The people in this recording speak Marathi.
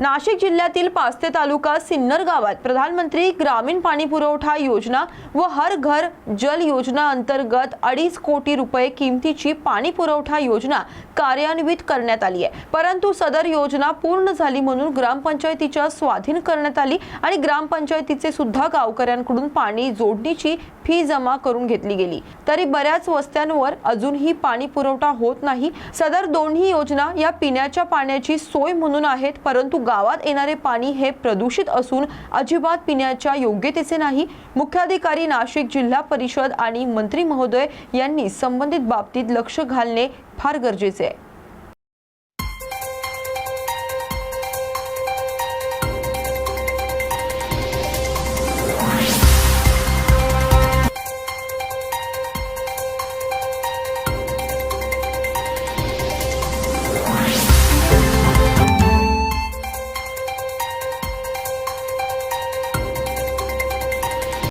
नाशिक जिल्ह्यातील पास्ते तालुका सिन्नर गावात प्रधानमंत्री ग्रामीण पाणी पुरवठा योजना व हर घर जल योजना अंतर्गत अडीच कोटी रुपये किमतीची पाणी पुरवठा योजना कार्यान्वित करण्यात आली आहे. परंतु सदर योजना पूर्ण झाली म्हणून ग्रामपंचायतीच्या स्वाधीन करण्यात आली आणि ग्रामपंचायतीचे सुद्धा गावकऱ्यांकडून पाणी जोडणीची फी जमा करून घेतली गेली. तरी बऱ्याच वस्त्यांवर अजूनही पाणी पुरवठा होत नाही. सदर दोन्ही योजना या पिण्याच्या पाण्याची सोय म्हणून आहेत परंतु गावात येणारे पाणी हे प्रदूषित असून अजिबात पिण्याच्या योग्यतेचे नाही. मुख्याधिकारी नाशिक जिल्हा परिषद आणि मंत्री महोदय यांनी संबंधित बाबतीत लक्ष घालणे फार गरजेचे आहे.